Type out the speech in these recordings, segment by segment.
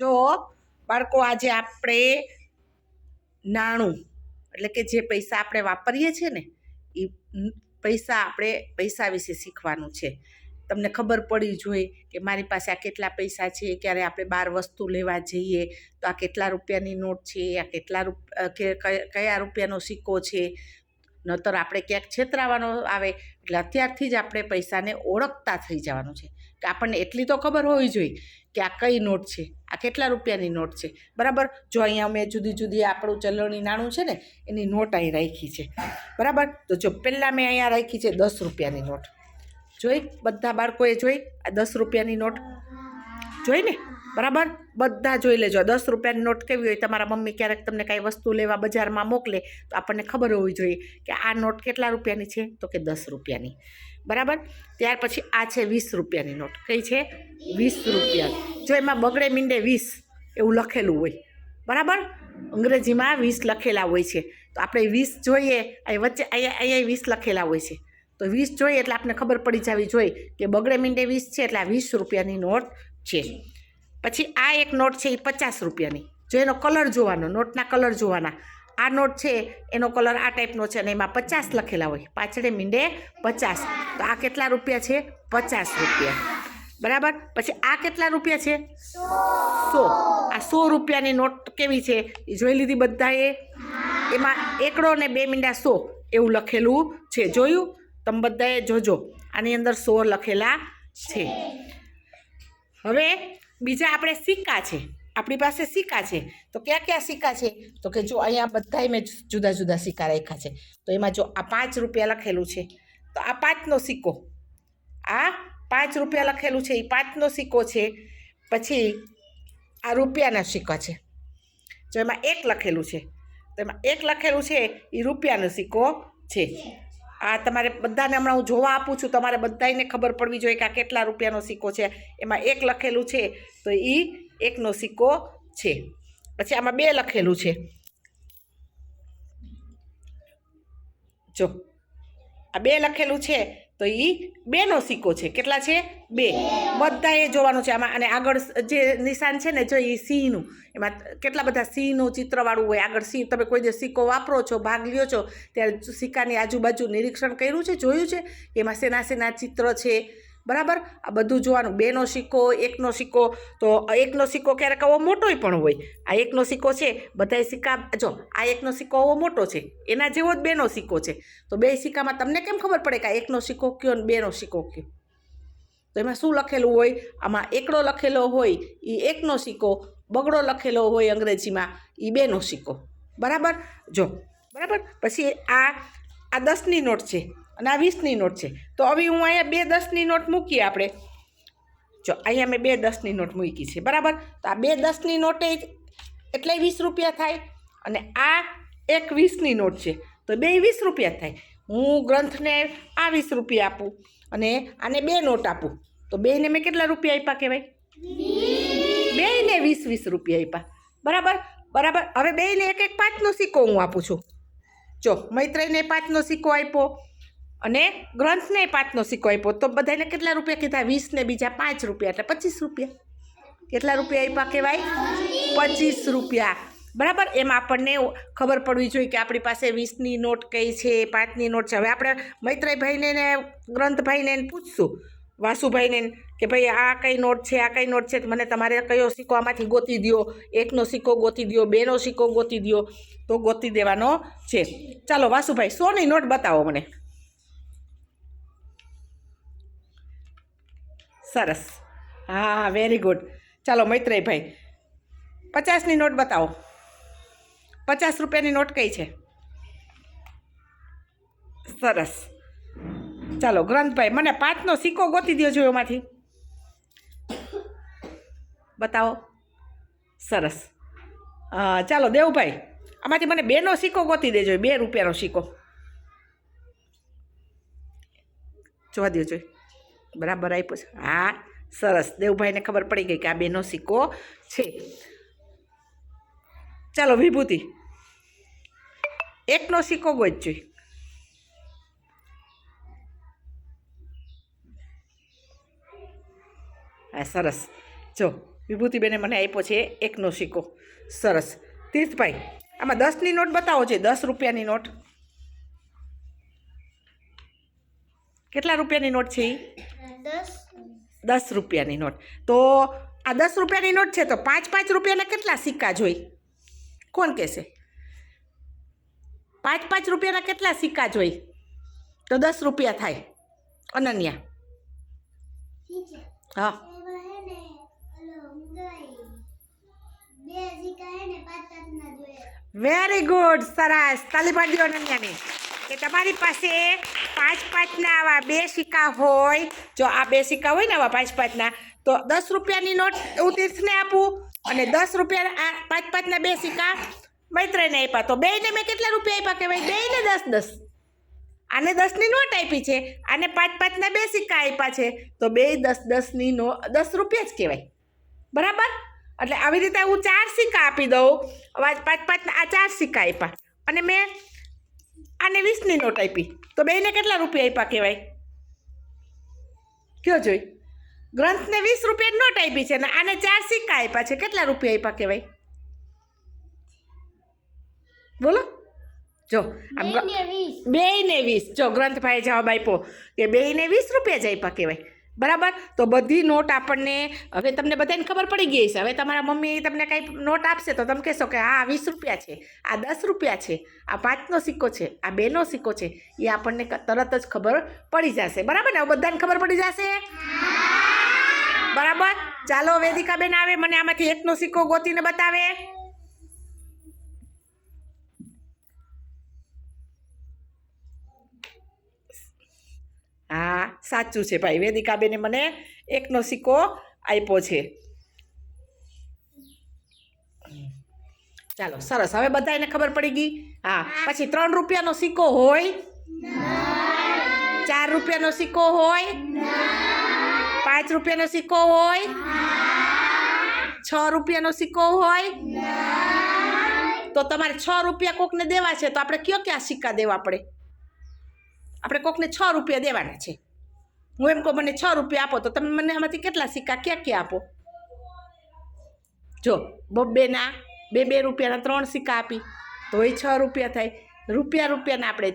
જો બાળકો, આજે આપણે નાણું, એટલે કે જે પૈસા આપણે વાપરીએ છીએ ને, એ પૈસા આપણે પૈસા વિશે શીખવાનું છે. તમને ખબર પડી જોઈએ કે મારી પાસે આ કેટલા પૈસા છે, ક્યારે આપણે બહાર વસ્તુ લેવા જઈએ, તો આ કેટલા રૂપિયાની નોટ છે, આ કેટલા કયા રૂપિયાનો સિક્કો છે. નતર આપણે ક્યાંક છેતરાવાનો આવે, એટલે અત્યારથી જ આપણે પૈસાને ઓળખતા થઈ જવાનું છે. કે આપણને એટલી તો ખબર હોવી જોઈએ કે આ કઈ નોટ છે? આ કેટલા રૂપિયાની નોટ છે? બરાબર? જો અહીંયા મેં જુદી જુદી આપણું ચલણી નાણું છે ને, એની નોટ અહીં રાખી છે. બરાબર? તો જો પહેલાં મેં અહીંયા રાખી છે દસ રૂપિયાની નોટ. જોઈ? બધા બાળકોએ જોઈ? આ દસ રૂપિયાની નોટ. જોઈ ને? બરાબર? બધા જોઈ લેજો. દસ રૂપિયાની નોટ કેવી હોય, તમારા મમ્મી ક્યારેક તમને કાંઈ વસ્તુ લેવા બજારમાં મોકલે, તો આપણને ખબર હોવી જોઈએ કે આ નોટ કેટલા રૂપિયાની છે? તો કે દસ રૂપિયાની. બરાબર? ત્યાર પછી આ છે વીસ રૂપિયાની નોટ. કઈ છે? વીસ રૂપિયા જો એમાં બગડે મીંડે વીસ, એવું લખેલું હોય. બરાબર? અંગ્રેજીમાં વીસ લખેલા હોય છે. તો આપણે વીસ જોઈએ, અહીં વચ્ચે અહીંયા અહીંયા વીસ લખેલા હોય છે. તો વીસ જોઈએ એટલે આપણે ખબર પડી જવી જોઈએ કે બગડે મીંડે વીસ છે એટલે આ વીસ રૂપિયાની નોટ છે. પછી આ એક નોટ છે એ પચાસ રૂપિયાની. જો એનો કલર જોવાનો, નોટના કલર જોવાના. આ નોટ છે, એનો કલર આ ટાઈપનો છે અને એમાં પચાસ લખેલા હોય. પાછળે મીંડે પચાસ. તો આ કેટલા રૂપિયા છે? પચાસ રૂપિયા. બરાબર? પછી આ કેટલા રૂપિયા છે? સો. આ સો રૂપિયાની નોટ કેવી છે? એ જોઈ લીધી બધાએ? એમાં એકડો ને બે મીંડા સો એવું લખેલું છે. જોયું? તમે બધાએ જોજો. આની અંદર સો લખેલા છે. હવે બીજા આપણે સિક્કા છે, આપણી પાસે સિક્કા છે, તો ક્યાં ક્યાં સિક્કા છે? તો કે જો અહીંયા બધાય મેં જુદા જુદા સિક્કા રાખ્યા છે. તો એમાં જો આ પાંચ રૂપિયા લખેલું છે, તો આ પાંચનો સિક્કો, આ પાંચ રૂપિયા લખેલું છે, એ પાંચનો સિક્કો છે, પછી આ રૂપિયાના સિક્કા છે. જો એમાં એક લખેલું છે, તો એમાં એક લખેલું છે, એ રૂપિયાનો સિક્કો છે. આ તમારે બધાને હમણાં હું જોવા આપું છું, તમારે બધાને ખબર પડવી જોઈએ કે આ કેટલા રૂપિયાનો સિક્કો છે. એમાં એક લખેલું છે, તો એ એકનો સિક્કો છે. પછી આમાં બે લખેલું છે. જો, આ બે લખેલું છે તો એ બેનો સિક્કો છે. કેટલા છે? બે. બધાએ જોવાનું છે આમાં. અને આગળ જે નિશાન છે ને, જો એ સિંહનું એમાં કેટલા બધા સિંહનું ચિત્રવાળું હોય. આગળ સિંહ તમે કોઈ જે સિક્કો વાપરો છો, ભાગ લ્યો છો, ત્યારે સિક્કાની આજુબાજુ નિરીક્ષણ કર્યું છે, જોયું છે? એમાં સેના સેના ચિત્ર છે. બરાબર? આ બધું જોવાનું. બેનો સિક્કો, એકનો સિક્કો. તો એકનો સિક્કો ક્યારેક આવો મોટોય પણ હોય. આ એકનો સિક્કો છે, બધાય સિક્કા, જો, આ એકનો સિક્કો આવો મોટો છે. એના જેવો જ બેનો સિક્કો છે. તો બે સિક્કામાં તમને કેમ ખબર પડે કે આ એકનો સિક્કો કયો ને બેનો સિક્કો કયો? તો એમાં શું લખેલું હોય? આમાં એકડો લખેલો હોય એ એકનો સિક્કો. બગડો લખેલો હોય અંગ્રેજીમાં એ બેનો સિક્કો. બરાબર? જો, બરાબર? પછી આ આ દસની નોટ છે. અને આ વીસની નોટ છે. તો હવે હું અહીંયા બે દસની નોટ મૂકીએ આપણે. જો, અહીંયા મેં બે દસની નોટ મૂકી છે. બરાબર? તો આ બે દસની નોટે એટલે વીસ રૂપિયા થાય અને આ એક વીસની નોટ છે. તો બે વીસ રૂપિયા થાય. હું ગ્રંથને આ વીસ રૂપિયા આપું અને આને બે નોટ આપું. તો બેને મેં કેટલા રૂપિયા આપ્યા કહેવાય? બેને વીસ વીસ રૂપિયા આપ્યા. બરાબર? બરાબર? હવે બેને એક એક પાંચનો સિક્કો હું આપું છું. જો મૈત્રેયને પાંચનો સિક્કો આપ્યો. અને ગ્રંથને પાંચનો સિક્કો આપ્યો. તો બધાને કેટલા રૂપિયા કીધા? વીસ ને બીજા પાંચ રૂપિયા. એટલે પચીસ રૂપિયા. કેટલા રૂપિયા આપ્યા કહેવાય? પચીસ રૂપિયા. બરાબર? એમાં આપણને ખબર પડવી જોઈએ કે આપણી પાસે વીસની નોટ કઈ છે, પાંચની નોટ છે. હવે આપણે મૈત્રીભાઈને ને ગ્રંથભાઈને પૂછશું. વાસુભાઈને કે ભાઈ, આ કઈ નોટ છે, આ કઈ નોટ છે? મને તમારે કયો સિક્કો આમાંથી ગોતી દ્યો? એકનો સિક્કો ગોતી દ્યો, બેનો સિક્કો ગોતી દ્યો? તો ગોતી દેવાનો છે. ચાલો, વાસુભાઈ, સોની નોટ બતાવો મને. સરસ. હા વેરી ગુડ ચાલો, મૈત્રેયભાઈ, પચાસની નોટ બતાવો. પચાસ રૂપિયાની નોટ કઈ છે? સરસ. ચાલો, ગ્રંથભાઈ, મને પાંચનો સિક્કો ગોતી દો જો એમાંથી. બતાવો. સરસ. ચાલો, દેવભાઈ, આમાંથી મને બેનો સિક્કો ગોતી દેજો, બે રૂપિયાનો સિક્કો. જોવા દેજો બરાબર આપ્યો છે. હા, સરસ. દેવભાઈને ખબર પડી ગઈ કે આ બેનો સિક્કો છે. ચાલો, વિભૂતિ. એકનો સિક્કો ગોતજો. હા, સરસ. જો, વિભૂતિબેને મને આપ્યો છે એકનો સિક્કો. સરસ. તીર્થભાઈ, આમાં દસની નોટ બતાવો છે. દસ રૂપિયાની નોટ. કેટલા રૂપિયાની નોટ છે દસ. રૂપિયાની નોટ. તો આ દસ રૂપિયાની નોટ છે તો પાંચ પાંચ રૂપિયાના કેટલા સિક્કા જોઈ? કોણ કહેશે? પાંચ પાંચ રૂપિયાના કેટલા સિક્કા જોઈ? તો દસ રૂપિયા થાય. અનન્યા. હા. વેરી ગુડ સરસ. તાલી પાડ્યો અનન્યાની. કે તમારી પાસે પાંચ પાંચના આવા બે સિક્કા હોય, જો આ બે સિક્કા હોય ને આવા પાંચ પાંચના, તો દસ રૂપિયાની નોટ હું તીર્થને આપું અને દસ રૂપિયા આ પાંચ પાંચના બે સિક્કા મૈત્રને આપ્યા. તો બેને મેં કેટલા રૂપિયા આપ્યા કહેવાય? બેને દસ દસ. આને દસની નોટ આપી છે, આને પાંચ પાંચના બે સિક્કા આપ્યા છે. તો બે દસ, દસની નો, દસ રૂપિયા જ કહેવાય. બરાબર? એટલે આવી રીતે હું ચાર સિક્કા આપી દઉં. પાંચ પાંચના આ ચાર સિક્કા આપ્યા. અને મેં આને વીસની નોટ આપી. તો બેને કેટલા રૂપિયા આપ્યા કહેવાય? કયો જોઈ? ગ્રંથને વીસ રૂપિયાની નોટ આપી છે અને આને ચાર સિક્કા આપ્યા છે. કેટલા રૂપિયા આપ્યા કહેવાય? બોલો. જો આમ બે બેને વીસ. જો ગ્રંથભાઈ જવાબ આપ્યો કે બેયને વીસ રૂપિયા જ આપ્યા કહેવાય. બરાબર? તો બધી નોટ આપણને, હવે તમને બધાને ખબર પડી ગઈ છે હવે તમારા મમ્મી તમને કાંઈ નોટ આપશે તો તમે કહેશો કે આ વીસ રૂપિયા છે, આ દસ રૂપિયા છે, આ પાંચનો સિક્કો છે, આ બેનો સિક્કો છે, એ આપણને તરત જ ખબર પડી જશે. બરાબર ને? હવે બધાને ખબર પડી જશે? બરાબર? ચાલો વેદિકા બેન આવે, મને આમાંથી એકનો સિક્કો ગોતીને બતાવે. હા, સાચું છે ભાઈ. વેદિકાબેને મને એકનો સિક્કો આપ્યો છે. ચાલો, સરસ. હવે બધાને ખબર પડી ગઈ? હા, પછી ત્રણ રૂપિયાનો સિક્કો હોય? ચાર રૂપિયાનો સિક્કો હોય? પાંચ રૂપિયાનો સિક્કો હોય? છ રૂપિયાનો સિક્કો હોય? તો તમારે છ રૂપિયા કોકને દેવા છે, તો આપણે કયો ક્યાં સિક્કા દેવા પડે? આપણે કોકને છ રૂપિયા દેવાના છે. હું એમ કહું, મને છ રૂપિયા આપો, તો તમે મને આમાંથી કેટલા સિક્કા ક્યાં ક્યાં આપો? જો, બબ્બેના બે બે રૂપિયાના ત્રણ સિક્કા આપી, તો એ છ રૂપિયા થાય. રૂપિયા રૂપિયાના આપણે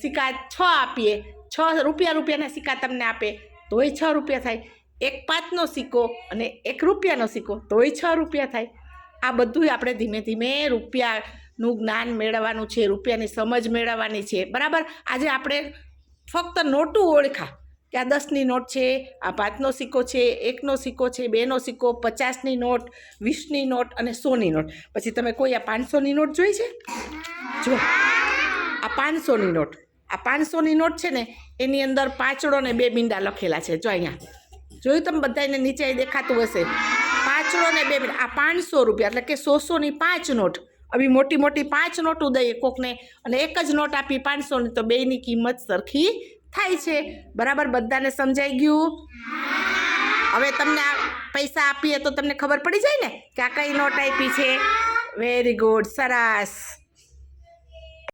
સિક્કા છ આપીએ, છ રૂપિયા રૂપિયાના સિક્કા તમને આપે, તો એ છ રૂપિયા થાય. એક પાંચનો સિક્કો અને એક રૂપિયાનો સિક્કો, તો એ છ રૂપિયા થાય. આ બધું આપણે ધીમે ધીમે રૂપિયાનું જ્ઞાન મેળવવાનું છે, રૂપિયાની સમજ મેળવવાની છે. બરાબર? આજે આપણે ફક્ત નોટું ઓળખા કે આ દસની નોટ છે, આ પાંચનો સિક્કો છે, એકનો સિક્કો છે, બેનો સિક્કો, પચાસની નોટ, વીસની નોટ અને સોની નોટ. પછી તમે કોઈ આ પાંચસોની નોટ જોઈ છે? જો આ પાંચસોની નોટ. આ પાંચસોની નોટ છે ને, એની અંદર પાંચડો ને બે બિંડા લખેલા છે. જો અહીંયા. જોયું તમે બધાને નીચે દેખાતું હશે. પાંચડો ને બે બિંડા આ પાંચસો રૂપિયા, એટલે કે સોસોની પાંચ નોટ. આવી મોટી મોટી પાંચ નોટો દઈએ કોકને અને એક જ નોટ આપી પાંચસોની તો બેયની કિંમત સરખી થાય છે. બરાબર બધાને સમજાઈ ગયું? હવે તમને આ પૈસા આપીએ તો તમને ખબર પડી જાય ને કે આ કઈ નોટ આપી છે? વેરી ગુડ સરસ.